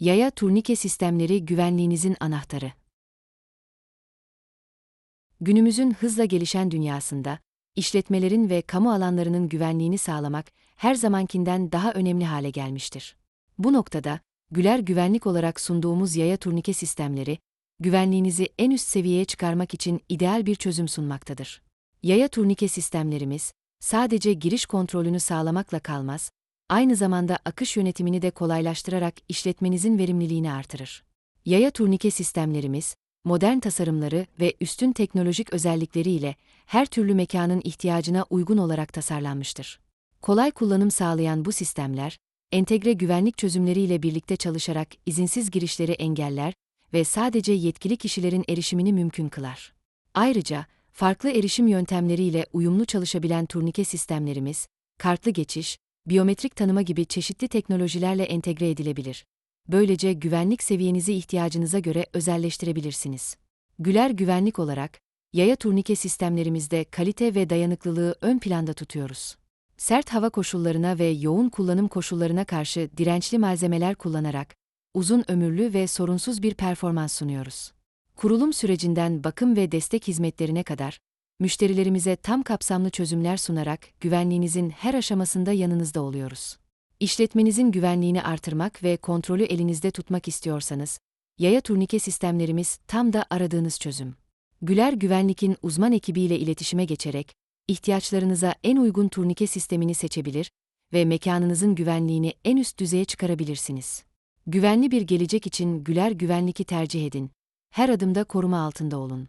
Yaya turnike sistemleri güvenliğinizin anahtarı. Günümüzün hızla gelişen dünyasında, işletmelerin ve kamu alanlarının güvenliğini sağlamak her zamankinden daha önemli hale gelmiştir. Bu noktada, Güler Güvenlik olarak sunduğumuz yaya turnike sistemleri, güvenliğinizi en üst seviyeye çıkarmak için ideal bir çözüm sunmaktadır. Yaya turnike sistemlerimiz, sadece giriş kontrolünü sağlamakla kalmaz, aynı zamanda akış yönetimini de kolaylaştırarak işletmenizin verimliliğini artırır. Yaya turnike sistemlerimiz, modern tasarımları ve üstün teknolojik özellikleriyle her türlü mekanın ihtiyacına uygun olarak tasarlanmıştır. Kolay kullanım sağlayan bu sistemler, entegre güvenlik çözümleriyle birlikte çalışarak izinsiz girişleri engeller ve sadece yetkili kişilerin erişimini mümkün kılar. Ayrıca, farklı erişim yöntemleriyle uyumlu çalışabilen turnike sistemlerimiz, kartlı geçiş, biyometrik tanıma gibi çeşitli teknolojilerle entegre edilebilir. Böylece güvenlik seviyenizi ihtiyacınıza göre özelleştirebilirsiniz. Güler güvenlik olarak, yaya turnike sistemlerimizde kalite ve dayanıklılığı ön planda tutuyoruz. Sert hava koşullarına ve yoğun kullanım koşullarına karşı dirençli malzemeler kullanarak, uzun ömürlü ve sorunsuz bir performans sunuyoruz. Kurulum sürecinden bakım ve destek hizmetlerine kadar, müşterilerimize tam kapsamlı çözümler sunarak güvenliğinizin her aşamasında yanınızda oluyoruz. İşletmenizin güvenliğini artırmak ve kontrolü elinizde tutmak istiyorsanız, yaya turnike sistemlerimiz tam da aradığınız çözüm. Güler Güvenlik'in uzman ekibiyle iletişime geçerek, ihtiyaçlarınıza en uygun turnike sistemini seçebilir ve mekanınızın güvenliğini en üst düzeye çıkarabilirsiniz. Güvenli bir gelecek için Güler Güvenlik'i tercih edin. Her adımda koruma altında olun.